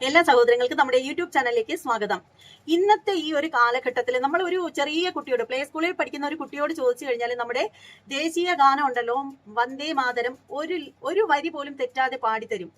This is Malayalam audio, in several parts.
എല്ലാ സഹോദരങ്ങൾക്കും നമ്മുടെ യൂട്യൂബ് ചാനലിലേക്ക് സ്വാഗതം. ഇന്നത്തെ ഈ ഒരു കാലഘട്ടത്തിൽ നമ്മൾ ഒരു ചെറിയ കുട്ടിയോട് പ്ലേ സ്കൂളിൽ പഠിക്കുന്ന ഒരു കുട്ടിയോട് ചോദിച്ചു കഴിഞ്ഞാൽ നമ്മുടെ ദേശീയ ഗാനം ഉണ്ടല്ലോ വന്ദേ മാതരം ഒരു ഒരു വരി പോലും തെറ്റാതെ പാടിത്തരും.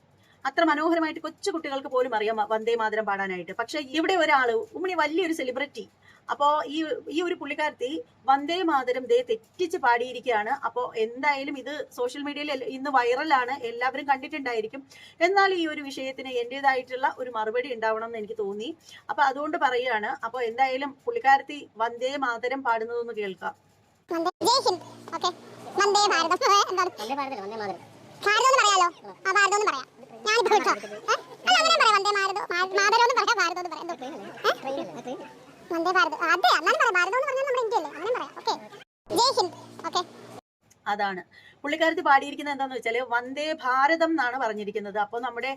അത്ര മനോഹരമായിട്ട് കൊച്ചു കുട്ടികൾക്ക് പോലും അറിയാം വന്ദേ മാതരം പാടാനായിട്ട്. പക്ഷെ ഇവിടെ ഒരാൾ ഉമ്മണി വലിയൊരു സെലിബ്രിറ്റി അപ്പോ ഈ ഈ ഒരു പുള്ളിക്കാരത്തി വന്ദേ മാതരം ദേ തെറ്റിച്ച് പാടിയിരിക്കുകയാണ്. അപ്പോ എന്തായാലും ഇത് സോഷ്യൽ മീഡിയയിൽ ഇന്ന് വൈറലാണ് എല്ലാവരും കണ്ടിട്ടുണ്ടായിരിക്കും. എന്നാൽ ഈ ഒരു വിഷയത്തിന് എന്റെതായിട്ടുള്ള ഒരു മറുപടി ഉണ്ടാവണം എന്ന് എനിക്ക് തോന്നി. അപ്പൊ അതുകൊണ്ട് പറയുകയാണ്. അപ്പൊ എന്തായാലും പുള്ളിക്കാരത്തി വന്ദേ മാതരം പാടുന്നതൊന്ന് കേൾക്കാം. വന്ദേ ജയ് ഹിന്ദ്. ഓക്കെ. വന്ദേ ഭാരതം. വന്ദേ ഭാരതം വന്ദേ മാതരം. ഭാരതം എന്ന് പറയാലോ? ആ ഭാരതം എന്ന് പറയാം. ഞാനിപ്പോ കേട്ടോ അല്ല അങ്ങനെ പറയാം. വന്ദേ ഭാരതം മാതരം എന്ന് പറയാം ഭാരതം എന്ന് പറയാം വന്ദേ ഭാരതം. അതെ എന്നാലും പറയാം. ഭാരതം എന്ന് പറഞ്ഞാൽ നമ്മുടെ ഇന്ത്യ അല്ലേ അങ്ങനെ പറയാം. ഓക്കെ. ജയ് ഹിന്ദ്. അതാണ്. പുള്ളിക്കാരത്തി പാടിയിരിക്കുന്നത് എന്താന്ന് വെച്ചാൽ വന്ദേ ഭാരതം എന്നാണ് പറഞ്ഞിരിക്കുന്നത്. അപ്പോൾ നമ്മുടെ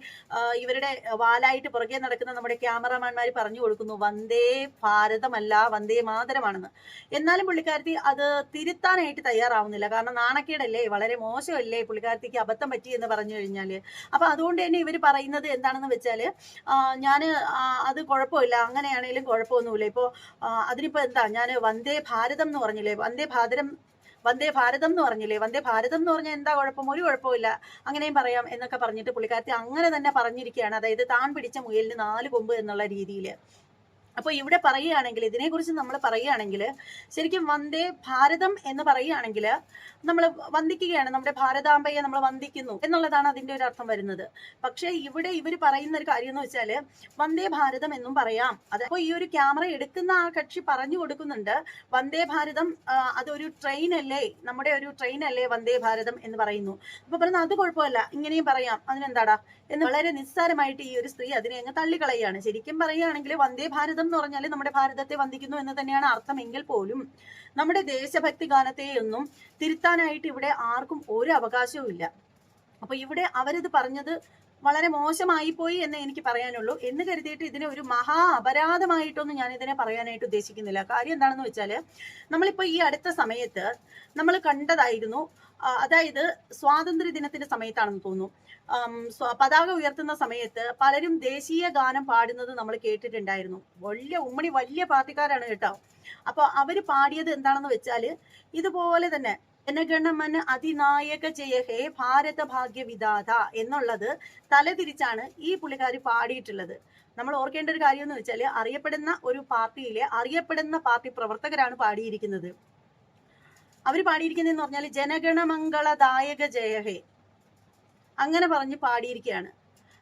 ഇവരുടെ വാലായിട്ട് പുറകെ നടക്കുന്ന നമ്മുടെ ക്യാമറമാൻമാർ പറഞ്ഞു കൊടുക്കുന്നു വന്ദേ ഭാരതമല്ല വന്ദേ മാതരമാണെന്ന്. എന്നാലും പുള്ളിക്കാരത്തി അത് തിരുത്താനായിട്ട് തയ്യാറാവുന്നില്ല. കാരണം നാണക്കേടല്ലേ വളരെ മോശമല്ലേ പുള്ളിക്കാരത്തിക്ക് അബദ്ധം പറ്റി എന്ന് പറഞ്ഞു കഴിഞ്ഞാൽ. അപ്പൊ അതുകൊണ്ട് തന്നെ ഇവർ പറയുന്നത് എന്താണെന്ന് വെച്ചാൽ ഞാൻ അത് കുഴപ്പമില്ല അങ്ങനെയാണെങ്കിലും കുഴപ്പമൊന്നുമില്ല. ഇപ്പോ അതിനിപ്പോ എന്താ ഞാൻ വന്ദേ ഭാരതം എന്ന് പറഞ്ഞില്ലേ വന്ദേ ഭാരതം വന്ദേ ഭാരതം എന്ന് പറഞ്ഞില്ലേ? വന്ദേ ഭാരതം എന്ന് പറഞ്ഞാൽ എന്താ കുഴപ്പം? ഒരു കുഴപ്പമില്ല അങ്ങനെയും പറയാം എന്നൊക്കെ പറഞ്ഞിട്ട് പുള്ളിക്കാരത്തി അങ്ങനെ തന്നെ പറഞ്ഞിരിക്കുകയാണ്. അതായത് താൻ പിടിച്ച മുയലിന് നാല് കൊമ്പ് എന്നുള്ള രീതിയിൽ അപ്പൊ ഇവിടെ പറയുകയാണെങ്കിൽ ഇതിനെക്കുറിച്ച് നമ്മൾ പറയുകയാണെങ്കിൽ ശരിക്കും വന്ദേ ഭാരതം എന്ന് പറയുകയാണെങ്കിൽ നമ്മൾ വന്ദിക്കുകയാണ് നമ്മുടെ ഭാരതാംബയെ നമ്മൾ വന്ദിക്കുന്നു എന്നുള്ളതാണ് അതിന്റെ ഒരു അർത്ഥം വരുന്നത്. പക്ഷേ ഇവിടെ ഇവർ പറയുന്ന ഒരു കാര്യം എന്ന് വെച്ചാൽ വന്ദേ ഭാരതം എന്നും പറയാം. അത് അപ്പോൾ ഈ ഒരു ക്യാമറ എടുക്കുന്ന ആ കക്ഷി പറഞ്ഞു കൊടുക്കുന്നുണ്ട് വന്ദേ ഭാരതം അതൊരു ട്രെയിൻ അല്ലേ നമ്മുടെ ഒരു ട്രെയിൻ അല്ലേ വന്ദേ ഭാരതം എന്ന് പറയുന്നു. അപ്പൊ പറയുന്നത് അത് കുഴപ്പമില്ല ഇങ്ങനെയും പറയാം. അതിനെന്താടാ? എന്ന് വളരെ നിസ്സാരമായിട്ട് ഈ ഒരു സ്ത്രീ അതിനെ അങ്ങ് തള്ളിക്കളയാണ് ശരിക്കും പറയുകയാണെങ്കിൽ വന്ദേ ഭാരതം എന്ന് പറഞ്ഞാൽ നമ്മുടെ ഭാരതത്തെ വന്ദിക്കുന്നു എന്ന് തന്നെയാണ് അർത്ഥമെങ്കിൽ പോലും നമ്മുടെ ദേശഭക്തി ഗാനത്തെയൊന്നും തിരുത്താനായിട്ട് ഇവിടെ ആർക്കും ഒരു അവകാശവും ഇല്ല. അപ്പൊ ഇവിടെ അവരിത് പറഞ്ഞത് വളരെ മോശമായി പോയി എന്ന് എനിക്ക് പറയാനുള്ളൂ. എന്ന് കരുതിയിട്ട് ഇതിനെ ഒരു മഹാ അപരാധമായിട്ടൊന്നും ഞാൻ ഇതിനെ പറയാനായിട്ട് ഉദ്ദേശിക്കുന്നില്ല. കാര്യം എന്താണെന്ന് വെച്ചാൽ നമ്മളിപ്പോ ഈ അടുത്ത സമയത്ത് നമ്മൾ കണ്ടതായിരുന്നു അതായത് സ്വാതന്ത്ര്യ ദിനത്തിന്റെ സമയത്താണെന്ന് തോന്നുന്നു. പതാക ഉയർത്തുന്ന സമയത്ത് പലരും ദേശീയ ഗാനം പാടുന്നത് നമ്മൾ കേട്ടിട്ടുണ്ടായിരുന്നു. വലിയ ഉമ്മണി വലിയ പാർട്ടിക്കാരാണ് കേട്ടോ. അപ്പൊ അവർ പാടിയത് എന്താണെന്ന് വെച്ചാൽ ഇതുപോലെ തന്നെ ജനഗണമന അതിനായക ജയ ഹേ ഭാരത ഭാഗ്യ വിധാത എന്നുള്ളത് തലതിരിച്ചാണ് ഈ പുള്ളിക്കാർ പാടിയിട്ടുള്ളത്. നമ്മൾ ഓർക്കേണ്ട ഒരു കാര്യം എന്ന് വെച്ചാൽ അറിയപ്പെടുന്ന ഒരു പാർട്ടിയിലെ അറിയപ്പെടുന്ന പാർട്ടി പ്രവർത്തകരാണ് പാടിയിരിക്കുന്നത്. അവർ പാടിയിരിക്കുന്നതെന്ന് പറഞ്ഞാൽ ജനഗണമംഗളദായക ജയഹേ. അങ്ങനെ പറഞ്ഞ് പാടിയിരിക്കുകയാണ്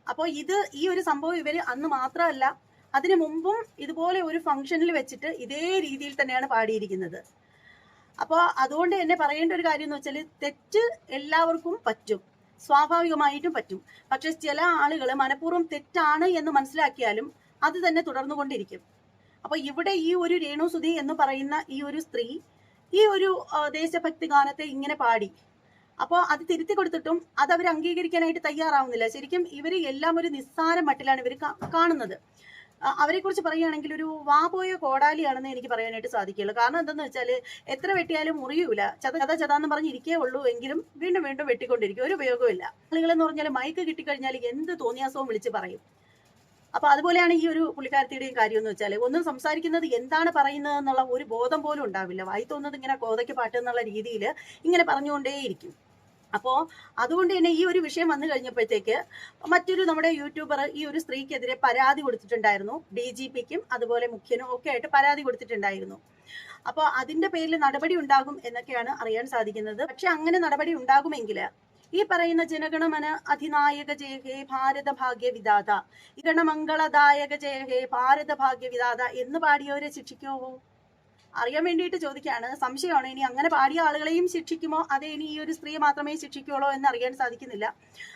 അപ്പോൾ ഇത് ഈ ഒരു സംഭവം ഇവർ അന്ന് മാത്രമല്ല അതിനു മുമ്പും ഇതുപോലെ ഒരു ഫംഗ്ഷനിൽ വെച്ചിട്ട് ഇതേ രീതിയിൽ തന്നെയാണ് പാടിയിരിക്കുന്നത്. അപ്പോൾ അതുകൊണ്ട് തന്നെ പറയേണ്ട ഒരു കാര്യം എന്ന് വെച്ചാൽ തെറ്റ് എല്ലാവർക്കും പറ്റും. സ്വാഭാവികമായിട്ടും പറ്റും. പക്ഷെ ചില ആളുകൾ മനഃപൂർവം തെറ്റാണ് എന്ന് മനസ്സിലാക്കിയാലും അത് തന്നെ തുടർന്നുകൊണ്ടിരിക്കും. അപ്പൊ ഇവിടെ ഈ ഒരു രേണുസുതി എന്ന് പറയുന്ന ഈ ഒരു സ്ത്രീ ഈ ഒരു ദേശഭക്തി ഗാനത്തെ ഇങ്ങനെ പാടി. അപ്പോൾ അത് തിരുത്തി കൊടുത്തിട്ടും അത് അവർ അംഗീകരിക്കാനായിട്ട് തയ്യാറാവുന്നില്ല. ശരിക്കും ഇവർ എല്ലാം ഒരു നിസ്സാര മട്ടിലാണ് ഇവർ കാണുന്നത്. അവരെക്കുറിച്ച് പറയുകയാണെങ്കിൽ ഒരു വാപോയ കോടാലിയാണെന്ന് എനിക്ക് പറയാനായിട്ട് സാധിക്കുള്ളൂ കാരണം എന്തെന്ന് വെച്ചാൽ എത്ര വെട്ടിയാലും മുറിയൂല. ചത ചത ചതാന്ന് പറഞ്ഞിരിക്കേ ഉള്ളൂ എങ്കിലും വീണ്ടും വീണ്ടും വെട്ടിക്കൊണ്ടിരിക്കും. ഒരു ഉപയോഗമില്ല ആളുകളെന്ന് പറഞ്ഞാൽ മയക്ക് കിട്ടിക്കഴിഞ്ഞാൽ എന്ത് തോന്നിയാസവും വിളിച്ച് പറയും. അപ്പൊ അതുപോലെയാണ് ഈ ഒരു പുള്ളിക്കാരത്തിയുടെയും കാര്യം എന്ന് വെച്ചാൽ ഒന്നും സംസാരിക്കുന്നത് എന്താണ് പറയുന്നത് എന്നുള്ള ഒരു ബോധം പോലും ഉണ്ടാവില്ല. വായി തോന്നുന്നത് ഇങ്ങനെ കോതയ്ക്ക് പാട്ട് എന്നുള്ള രീതിയിൽ ഇങ്ങനെ പറഞ്ഞുകൊണ്ടേയിരിക്കും. അപ്പോ അതുകൊണ്ട് തന്നെ ഈ ഒരു വിഷയം വന്നു കഴിഞ്ഞപ്പോഴത്തേക്ക് മറ്റൊരു നമ്മുടെ യൂട്യൂബർ ഈ ഒരു സ്ത്രീക്കെതിരെ പരാതി കൊടുത്തിട്ടുണ്ടായിരുന്നു. ഡി ജി പിക്കും അതുപോലെ മുഖ്യനും ഒക്കെ ആയിട്ട് പരാതി കൊടുത്തിട്ടുണ്ടായിരുന്നു. അപ്പോൾ അതിന്റെ പേരിൽ നടപടി ഉണ്ടാകും എന്നൊക്കെയാണ് അറിയാൻ സാധിക്കുന്നത്. പക്ഷെ അങ്ങനെ നടപടി ഉണ്ടാകുമെങ്കിൽ ഈ പറയുന്ന ജനഗണമന അധിനായക ജയ ഹേ ഭാരത ഭാഗ്യ വിദാത ഗണമംഗളദായക ജയ ഹേ ഭാരത ഭാഗ്യ വിദാത എന്ന് പാടിയവരെ ശിക്ഷിക്കുമോ അറിയാൻ വേണ്ടിയിട്ട് ചോദിക്കുകയാണ്. സംശയമാണ്. ഇനി അങ്ങനെ പാടിയ ആളുകളെയും ശിക്ഷിക്കുമോ? അതേ ഇനി ഈ ഒരു സ്ത്രീയെ മാത്രമേ ശിക്ഷിക്കുള്ളൂ എന്ന് അറിയാൻ സാധിക്കുന്നില്ല.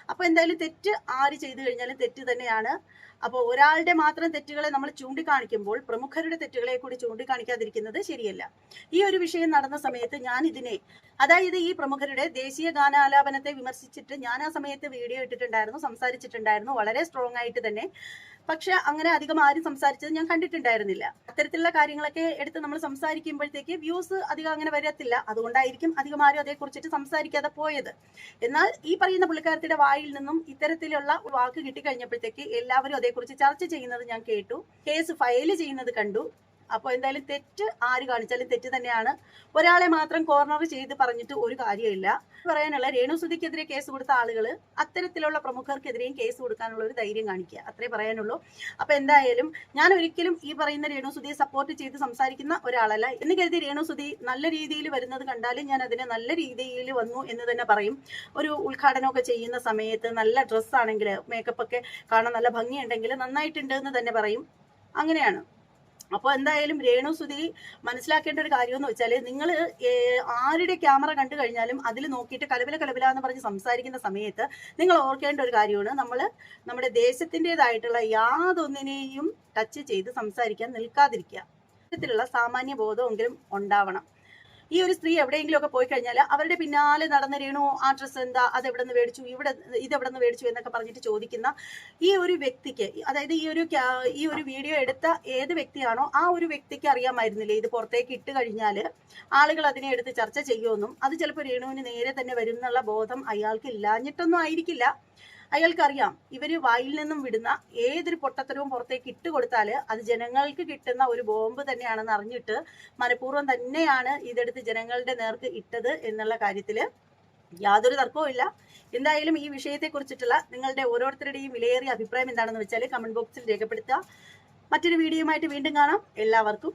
അപ്പൊ എന്തായാലും തെറ്റ് ആര് ചെയ്തു കഴിഞ്ഞാലും തെറ്റ് തന്നെയാണ്. അപ്പോൾ ഒരാളുടെ മാത്രം തെറ്റുകളെ നമ്മൾ ചൂണ്ടിക്കാണിക്കുമ്പോൾ പ്രമുഖരുടെ തെറ്റുകളെ കൂടി ചൂണ്ടിക്കാണിക്കാതിരിക്കുന്നത് ശരിയല്ല. ഈ ഒരു വിഷയം നടന്ന സമയത്ത് ഞാൻ ഇതിനെ അതായത് ഈ പ്രമുഖരുടെ ദേശീയ ഗാനാലാപനത്തെ വിമർശിച്ചിട്ട് ഞാൻ ആ സമയത്ത് വീഡിയോ ഇട്ടിട്ടുണ്ടായിരുന്നു സംസാരിച്ചിട്ടുണ്ടായിരുന്നു വളരെ സ്ട്രോങ് ആയിട്ട് തന്നെ. പക്ഷെ അങ്ങനെ അധികം ആരും സംസാരിച്ചത് ഞാൻ കണ്ടിട്ടുണ്ടായിരുന്നില്ല. അത്തരത്തിലുള്ള കാര്യങ്ങളൊക്കെ എടുത്ത് നമ്മൾ സംസാരിക്കുമ്പോഴത്തേക്ക് വ്യൂസ് അധികം അങ്ങനെ വരത്തില്ല. അതുകൊണ്ടായിരിക്കും അധികം ആരും അതേക്കുറിച്ചിട്ട് സംസാരിക്കാതെ പോയത്. എന്നാൽ ഈ പറയുന്ന പുള്ളിക്കാരത്തിന്റെ വായിൽ നിന്നും ഇത്തരത്തിലുള്ള വാക്ക് കിട്ടിക്കഴിഞ്ഞപ്പോഴത്തേക്ക് എല്ലാവരും അതേക്കുറിച്ച് ചർച്ച ചെയ്യുന്നത് ഞാൻ കേട്ടു. കേസ് ഫയൽ ചെയ്യുന്നത് കണ്ടു. അപ്പോൾ എന്തായാലും തെറ്റ് ആര് കാണിച്ചാലും തെറ്റ് തന്നെയാണ്. ഒരാളെ മാത്രം കോർണർ ചെയ്ത് പറഞ്ഞിട്ട് ഒരു കാര്യമില്ല. പറയാനുള്ള രേണു സുധിക്കെതിരെ കേസ് കൊടുത്ത ആളുകൾ അത്തരത്തിലുള്ള പ്രമുഖർക്കെതിരെയും കേസ് കൊടുക്കാനുള്ള ഒരു ധൈര്യം കാണിക്കുക. അത്രേ പറയാനുള്ളൂ. അപ്പോൾ എന്തായാലും ഞാൻ ഒരിക്കലും ഈ പറയുന്ന രേണു സുധിയെ സപ്പോർട്ട് ചെയ്ത് സംസാരിക്കുന്ന ഒരാളല്ല. എന്ന് കരുതി രേണുസുതി നല്ല രീതിയിൽ വരുന്നത് കണ്ടാലും ഞാൻ അതിനെ നല്ല രീതിയിൽ വന്നു എന്ന് തന്നെ പറയും. ഒരു ഉദ്ഘാടനമൊക്കെ ചെയ്യുന്ന സമയത്ത് നല്ല ഡ്രസ്സാണെങ്കിൽ മേക്കപ്പ് ഒക്കെ കാണാൻ നല്ല ഭംഗിയുണ്ടെങ്കിൽ നന്നായിട്ടുണ്ട് എന്ന് തന്നെ പറയും. അങ്ങനെയാണ്. അപ്പോൾ എന്തായാലും രേണു സുധി മനസ്സിലാക്കേണ്ട ഒരു കാര്യം എന്ന് വെച്ചാൽ നിങ്ങൾ ആരുടെ ക്യാമറ കണ്ടു കഴിഞ്ഞാലും അതിൽ നോക്കിയിട്ട് കലബില കലബില എന്ന് പറഞ്ഞ് സംസാരിക്കുന്ന സമയത്ത് നിങ്ങൾ ഓർക്കേണ്ട ഒരു കാര്യമാണ്. നമ്മൾ നമ്മുടെ ദേശത്തിന്റെതായിട്ടുള്ള യാതൊന്നിനെയും ടച്ച് ചെയ്ത് സംസാരിക്കാൻ നിൽക്കാതിരിക്കുക. ഇത്തരത്തിലുള്ള സാമാന്യ ബോധമെങ്കിലും ഉണ്ടാവണം. ഈ ഒരു സ്ത്രീ എവിടെയെങ്കിലും ഒക്കെ പോയി കഴിഞ്ഞാൽ അവരുടെ പിന്നാലെ നടന്ന രേണു ആ ഡ്രസ്സ് എന്താ അത് എവിടെ നിന്ന് മേടിച്ചു ഇവിടെ ഇത് എവിടെ നിന്ന് മേടിച്ചു എന്നൊക്കെ പറഞ്ഞിട്ട് ചോദിക്കുന്ന ഈ ഒരു വ്യക്തിക്ക് അതായത് ഈ ഒരു ഈ ഒരു വീഡിയോ എടുത്ത ഏത് വ്യക്തിയാണോ ആ ഒരു വ്യക്തിക്ക് അറിയാമായിരുന്നില്ലേ? ഇത് പുറത്തേക്ക് ഇട്ട് കഴിഞ്ഞാൽ ആളുകൾ അതിനെ എടുത്ത് ചർച്ച ചെയ്യുമെന്നും അത് ചിലപ്പോൾ രേണുവിന് നേരെ തന്നെ വരും എന്നുള്ള ബോധം അയാൾക്ക് ഇല്ലാഞ്ഞിട്ടൊന്നും ആയിരിക്കില്ല. അയാൾക്കറിയാം. ഇവർ വായിൽ നിന്നും വിടുന്ന ഏതൊരു പൊട്ടത്തരവും പുറത്തേക്ക് ഇട്ട് കൊടുത്താൽ അത് ജനങ്ങൾക്ക് കിട്ടുന്ന ഒരു ബോംബ് തന്നെയാണെന്ന് അറിഞ്ഞിട്ട് മനഃപൂർവം തന്നെയാണ് ഇതെടുത്ത് ജനങ്ങളുടെ നേർക്ക് ഇട്ടത് എന്നുള്ള കാര്യത്തിൽ യാതൊരു തർക്കവും ഇല്ല. എന്തായാലും ഈ വിഷയത്തെ കുറിച്ചിട്ടുള്ള നിങ്ങളുടെ ഓരോരുത്തരുടെയും വിലയേറിയ അഭിപ്രായം എന്താണെന്ന് വെച്ചാൽ കമന്റ് ബോക്സിൽ രേഖപ്പെടുത്തുക. മറ്റൊരു വീഡിയോയുമായിട്ട് വീണ്ടും കാണാം. എല്ലാവർക്കും